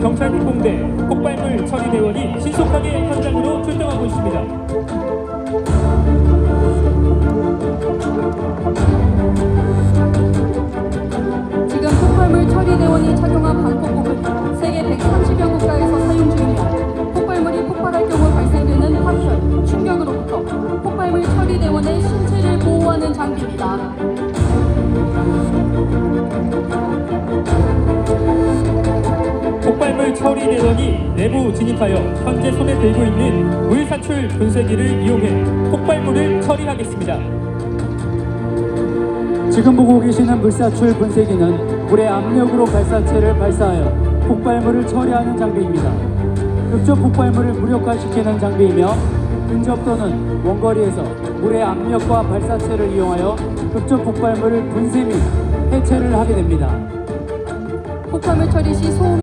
경찰특공대 폭발물 처리 대원이 신속하게 현장으로 출동하고 있습니다. 대원이 착용한 방폭복은 세계 130여 국가에서 사용 중이며 폭발물이 폭발할 경우 발생되는 파편, 충격으로부터 폭발물 처리 대원의 신체를 보호하는 장비입니다. 폭발물 처리 대원이 내부 진입하여 현재 손에 들고 있는 물 사출 분쇄기를 이용해 폭발물을 처리하겠습니다. 지금 보고 계시는 물사출 분쇄기는 물의 압력으로 발사체를 발사하여 폭발물을 처리하는 장비입니다. 급조 폭발물을 무력화시키는 장비이며 근접 또는 원거리에서 물의 압력과 발사체를 이용하여 급조 폭발물을 분쇄 및 해체를 하게 됩니다. 폭발물 처리 시 소음